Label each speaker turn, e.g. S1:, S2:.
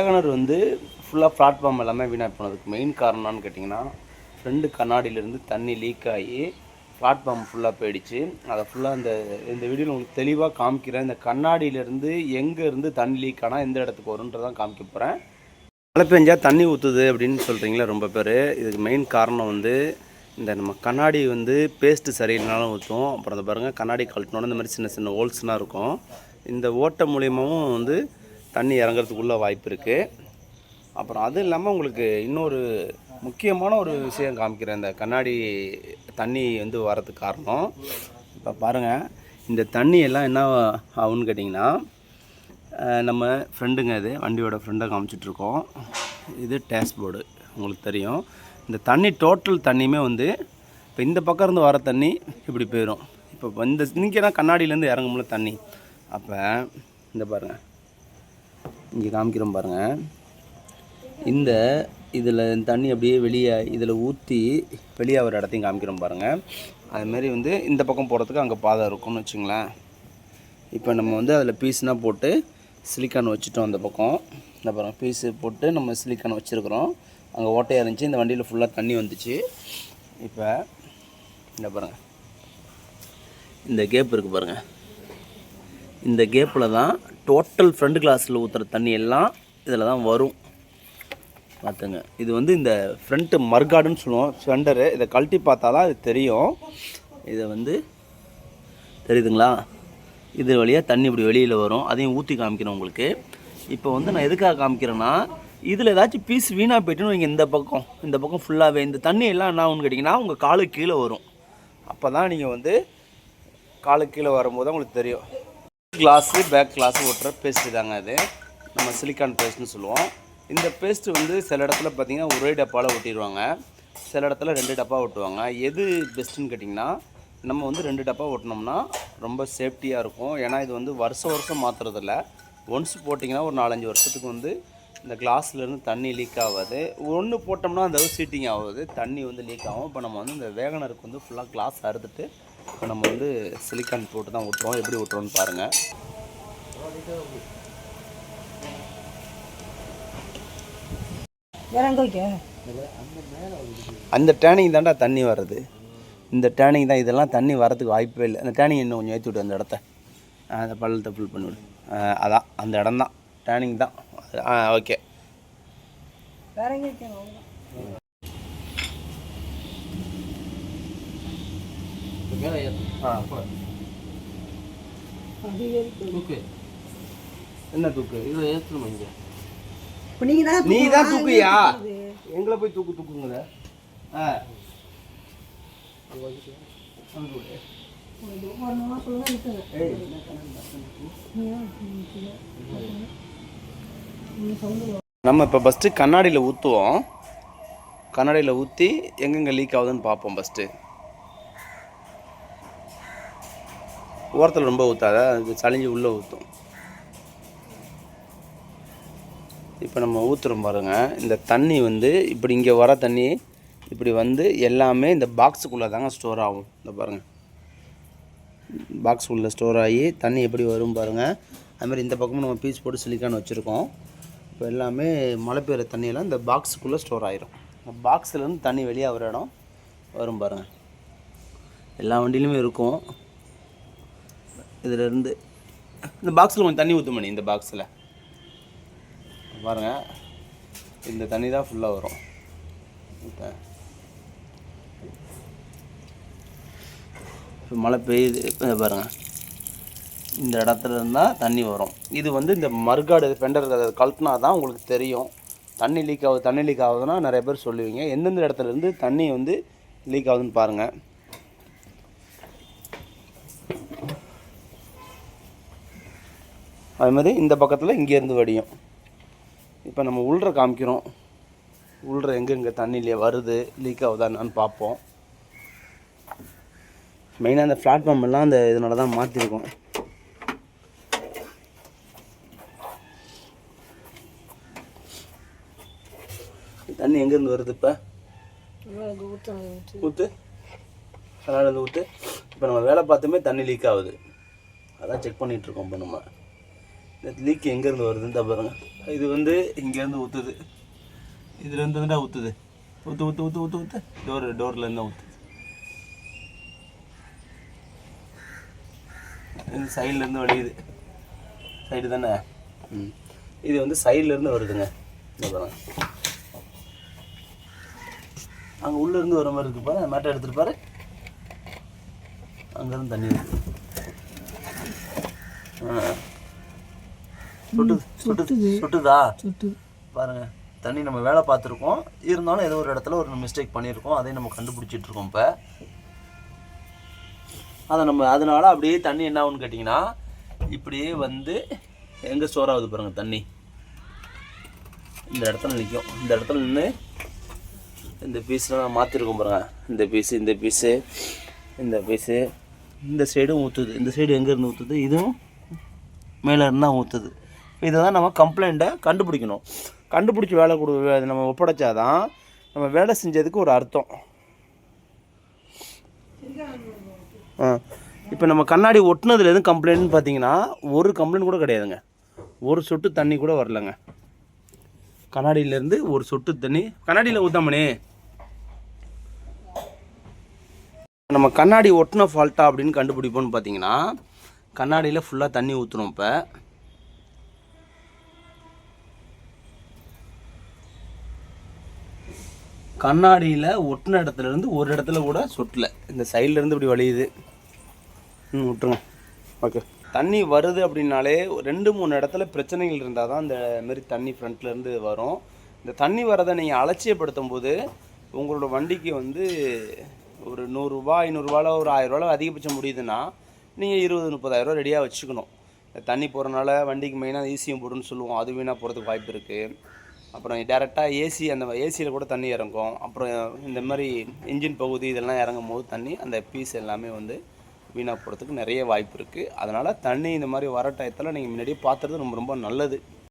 S1: Wagon R வந்து ஃபுல்லாக platform எல்லாமே வீணாக போனதுக்கு மெயின் காரணம்னு கேட்டிங்கன்னா ஃப்ரெண்டு கண்ணாடியிலேருந்து தண்ணி லீக் ஆகி பிளாட்ஃபார்ம் ஃபுல்லாக போயிடுச்சு. அதை ஃபுல்லாக இந்த இந்த வீடியோவில் உங்களுக்கு தெளிவாக காமிக்கிறேன். இந்த கண்ணாடியிலேருந்து எங்கேருந்து தண்ணி லீக் ஆனால் எந்த இடத்துக்கு வரும்ன்றதான் காமிக்க போகிறேன் மழை பெஞ்சால் தண்ணி ஊற்றுது அப்படின்னு சொல்கிறீங்களா ரொம்ப பேர். இதுக்கு மெயின் காரணம் வந்து இந்த நம்ம கண்ணாடி வந்து பேஸ்ட்டு சரியில்லைனாலும் ஊற்றும் அப்புறம் அதை பாருங்கள் கண்ணாடி கழட்டினோட இந்த மாதிரி சின்ன சின்ன ஹோல்ஸ்லாம் இருக்கும். இந்த ஓட்டை மூலியமாகவும் வந்து தண்ணி இறங்கிறதுக்குள்ள வாய்ப்பு இருக்குது அப்புறம் அது இல்லாமல் உங்களுக்கு இன்னொரு முக்கியமான ஒரு விஷயம் காமிக்கிறேன். இந்த கண்ணாடி தண்ணி வந்து வரதுக்கு காரணம். இப்போ பாருங்கள் இந்த தண்ணி எல்லாம் என்ன ஆகுன்னு கேட்டிங்கன்னா நம்ம ஃப்ரெண்டுங்க இது வண்டியோட ஃப்ரெண்டை காமிச்சிட்ருக்கோம் இது டேஷ்போர்டு உங்களுக்கு தெரியும். இந்த தண்ணி டோட்டல் தண்ணியுமே வந்து இப்போ இந்த பக்கம் இருந்து வர தண்ணி இப்படி போயிடும் இப்போ இந்த தான் கண்ணாடியிலேருந்து இறங்கும்ல தண்ணி. அப்போ இந்த பாருங்கள் இங்கே காமிக்கிறோம் பாருங்கள் இந்த இதில் தண்ணி அப்படியே வெளியே இதில் ஊற்றி வெளியே ஒரு இடத்தையும் காமிக்கிறோம் பாருங்கள் அதுமாரி வந்து இந்த பக்கம் போகிறதுக்கு அங்கே பாதை இருக்கும்னு வச்சுங்களேன். இப்போ நம்ம வந்து அதில் பீஸ்னால் போட்டு சிலிக்கான் வச்சுட்டோம் அந்த பக்கம். இந்த பாருங்கள் பீஸு போட்டு நம்ம சிலிக்கான் வச்சுருக்குறோம். அங்கே ஓட்டையாக இருந்துச்சு இந்த வண்டியில் ஃபுல்லாக தண்ணி வந்துச்சு. இப்போ இந்த பாருங்கள் இந்த கேப் இருக்குது பாருங்கள் இந்த கேப்பில் தான் டோட்டல் ஃப்ரண்ட் கிளாஸில் ஊற்றுற தண்ணி எல்லாம் இதில் தான் வரும். பார்த்துங்க. இது வந்து இந்த ஃப்ரண்ட்டு மர்காடுன்னு சொல்லுவோம். ஸ்வெண்டரு இதை கழட்டி பார்த்தா தான் இது தெரியும். இதை வந்து தெரியுதுங்களா? இது வழியாக தண்ணி இப்படி வெளியில் வரும். அதையும் ஊற்றி காமிக்கிறேன் உங்களுக்கு. இப்போ வந்து நான் எதுக்காக காமிக்கிறேன்னா இதில் ஏதாச்சும் பீஸ் வீணாக போயிட்டுன்னு நீங்கள் இந்த பக்கம். இந்த பக்கம் ஃபுல்லாகவே இந்த தண்ணி எல்லாம் என்ன கேட்டிங்கன்னா உங்கள் காலுக்கு கீழே வரும். அப்போ தான் நீங்கள் வந்து காலுக்கு கீழே வரும்போது உங்களுக்கு தெரியும். கிளாஸு பேக் கிளாஸு ஒட்டுற பேஸ்ட்டு தாங்க அது. நம்ம சிலிக்கான் பேஸ்ட்னு சொல்லுவோம். இந்த பேஸ்ட்டு வந்து சில இடத்துல பார்த்தீங்கன்னா ஒரே டப்பாவில் ஒட்டிடுவாங்க. சில இடத்துல ரெண்டு டப்பா ஒட்டுவாங்க. எது பெஸ்ட்டுன்னு கேட்டிங்கன்னா நம்ம வந்து ரெண்டு டப்பா ஒட்டினோம்னா ரொம்ப சேஃப்டியாக இருக்கும். ஏன்னா இது வந்து வருஷம் வருஷம் மாற்றுறதில்ல ஒன்ஸ் போட்டிங்கன்னா ஒரு நாலஞ்சு வருஷத்துக்கு வந்து இந்த கிளாஸ்லேருந்து தண்ணி லீக் ஆகாது. ஒன்று போட்டோம்னா அந்த சீட்டிங் ஆகுது. தண்ணி வந்து லீக் ஆகும். இப்போ நம்ம வந்து இந்த வேகனருக்கு வந்து ஃபுல்லாக கிளாஸ் அறுத்துட்டு இப்போ நம்ம வந்து சிலிக்கான் போட்டு தான் விட்டுறோம் எப்படி விட்டுறோம்னு பாருங்கள் அந்த டேனிங் தான்டா தண்ணி வர்றது. இந்த டேனிங் தான் இதெல்லாம் தண்ணி வரதுக்கு வாய்ப்பே இல்லை. அந்த டேனிங் இன்னும் கொஞ்சம் ஏற்றி விடு அந்த இடத்த. அந்த பள்ளத்தை ஃபுல் பண்ணிவிடு அதான் அந்த இடம் தான். டேனிங் தான் ஓகே
S2: அவ்வளவுதான். அது வரைக்கும்.
S1: தூக்கு என்ன தூக்கு இதில் ஏற்றணும் இங்கே
S2: இப்ப நீங்க தான்
S1: நீ தான். தூக்குயா? எங்களை போய் தூக்கு தூக்குங்கிற ஆ. நம்ம இப்போ ஃபஸ்ட்டு கண்ணாடியில் ஊற்றுவோம் கண்ணாடியில் ஊற்றி எங்கெங்கே லீக் ஆகுதுன்னு பார்ப்போம் ஃபஸ்ட்டு ஓரத்தில் ரொம்ப ஊற்றாத அது சளிஞ்சு உள்ளே ஊற்றும் இப்போ நம்ம ஊற்றுறோம் பாருங்கள் இந்த தண்ணி வந்து இப்படி இங்கே வர தண்ணி இப்படி வந்து எல்லாமே இந்த பாக்ஸுக்குள்ளே தாங்க ஸ்டோர் ஆகும். இந்த பாருங்கள் பாக்ஸ் உள்ளே ஸ்டோர் ஆகி தண்ணி எப்படி வரும் பாருங்கள் அதுமாதிரி இந்த பக்கமும் நம்ம பீஸ் போட்டு சிலிக்கான் வச்சுருக்கோம். இப்போ எல்லாமே மழை பெய்கிற தண்ணியெல்லாம் இந்த பாக்ஸுக்குள்ளே ஸ்டோர் ஆகிரும் இந்த பாக்ஸ்லேருந்து தண்ணி வெளியே வர இடம் வரும் பாருங்கள் எல்லா வண்டியிலுமே இருக்கும். இதிலேருந்து. இந்த பாக்ஸில் கொஞ்சம் தண்ணி ஊற்று மணி இந்த பாக்ஸில் பாருங்கள் இந்த தண்ணி தான் ஃபுல்லாக வரும். இப்போ மழை பெய்யுது. இப்போ பாருங்கள் இந்த இடத்துல இருந்தால் தண்ணி வரும். இது வந்து இந்த மறுகாடு ஃபெண்டர் அதை கழட்டினா தான் உங்களுக்கு தெரியும். தண்ணி லீக் ஆகுது தண்ணி லீக் ஆகுதுன்னா நிறைய பேர் சொல்லுவீங்க. எந்தெந்த இடத்துல இருந்து தண்ணி வந்து லீக் ஆகுதுன்னு பாருங்கள் அது மாதிரி இந்த பக்கத்தில் இங்கேருந்து வடியும். இப்போ நம்ம உள்ற காமிக்கிறோம். உள்ற எங்கெங்கே தண்ணியிலே வருது லீக் ஆகுதா என்னன்னு பார்ப்போம் மெயினாக அந்த பிளாட்ஃபார்ம் எல்லாம் அந்த இதனால தான் மாற்றிருக்கோம் தண்ணி எங்கேருந்து வருது இப்போ? ஊற்று அதனால் ஊற்று இப்போ நம்ம வேலை பார்த்துமே தண்ணி லீக் ஆகுது. அதான் செக் பண்ணிகிட்ருக்கோம் இப்போ நம்ம. லீக் எங்கேருந்து வருதுன்னு தான் பாருங்க. இது வந்து இங்கேருந்து ஊற்றுது இதுலேருந்து தான் ஊற்றுது ஊற்று ஊற்று ஊற்று ஊற்று ஊற்று டோர் டோர்லேருந்து தான் ஊற்றுது இது சைட்லேருந்து வழியுது. சைடு தானே? ம். இது வந்து சைட்லேருந்து வருதுங்க. இந்த பாருங்க. அங்கே உள்ளேருந்து வர மாதிரி இருக்கு பாரு. மேட்டை எடுத்துட்டு பாரு. அங்கேருந்து தண்ணி வருது ஆ. சுட்டுது சுட்டுது. சுட்டுதா?
S2: சுட்டு.
S1: பாருங்க தண்ணி நம்ம வேலை பார்த்துருக்கோம். இருந்தாலும் ஏதோ ஒரு இடத்துல ஒரு மிஸ்டேக் பண்ணியிருக்கோம். அதையும் நம்ம கண்டுபிடிச்சிட்டு இருக்கோம் இப்போ. அதை நம்ம அதனால அப்படியே தண்ணி என்ன ஆகுன்னு கேட்டிங்கன்னா இப்படியே வந்து எங்கே ஸ்டோர் ஆகுது பாருங்க தண்ணி. இந்த இடத்துல நிற்கும் இந்த இடத்துல நின்று இந்த பீஸ்லாம் நான் மாற்றிருக்கோம் பாருங்க. இந்த பீஸு இந்த பீஸு இந்த பீஸு இந்த சைடும் ஊற்றுது இந்த சைடு எங்கேருந்து ஊற்றுது இதுவும் மேலே இருந்தால் ஊற்றுது இதை தான் நம்ம கம்ப்ளைண்ட்டை கண்டுபிடிக்கணும். கண்டுபிடிச்சி வேலை கொடு நம்ம நம்ம ஒப்படைச்சாதான் நம்ம வேலை செஞ்சதுக்கு ஒரு அர்த்தம். ஆ. இப்போ நம்ம கண்ணாடி ஒட்டுனதுல எதுவும் கம்ப்ளைண்ட்னு பார்த்தீங்கன்னா ஒரு கம்ப்ளைண்ட் கூட கிடையாதுங்க. ஒரு சொட்டு தண்ணி கூட வரலங்க. கண்ணாடியிலேருந்து ஒரு சொட்டு தண்ணி கண்ணாடியில் ஊத்தாமணி நம்ம கண்ணாடி ஒட்டின ஃபால்ட்டா அப்படின்னு கண்டுபிடிப்போம்னு பார்த்தீங்கன்னா கண்ணாடியில் ஃபுல்லாக தண்ணி ஊற்றுறோம் இப்போ. கண்ணாடியில் ஒட்டின இடத்துல இருந்து ஒரு இடத்துல கூட சொட்டல. இந்த சைட்லேருந்து இப்படி வழியுது. ம் விட்டுருங்க. ஓகே தண்ணி வருது அப்படின்னாலே ரெண்டு மூணு இடத்துல பிரச்சனைகள் இருந்தால் தான் இந்த மாரி தண்ணி ஃப்ரண்ட்லேருந்து வரும். இந்த தண்ணி வரதை நீங்கள் அலட்சியப்படுத்தும் போது உங்களோட வண்டிக்கு வந்து ஒரு நூறுரூபா ஐநூறுரூவால ஒரு ஆயிரரூவால அதிகபட்சம் முடியுதுன்னா நீங்கள் இருபது முப்பதாயிரரூவா ரெடியாக வச்சுக்கணும். இந்த தண்ணி போகிறனால வண்டிக்கு மெயினாக ஈஸியும் போடுன்னு சொல்லுவோம். அது வீணாக போகிறதுக்கு வாய்ப்பு இருக்குது அப்புறம் டேரெக்டாக ஏசி அந்த ஏசியில் கூட தண்ணி இறங்கும். அப்புறம் இந்த மாதிரி இன்ஜின் பகுதி இதெல்லாம் இறங்கும் போது தண்ணி அந்த பீஸ் எல்லாமே வந்து வீணாக போகிறதுக்கு நிறைய வாய்ப்பு இருக்குது அதனால் தண்ணி இந்த மாதிரி வர டயத்தில் நீங்கள் முன்னாடியே பார்த்துறது ரொம்ப ரொம்ப நல்லது.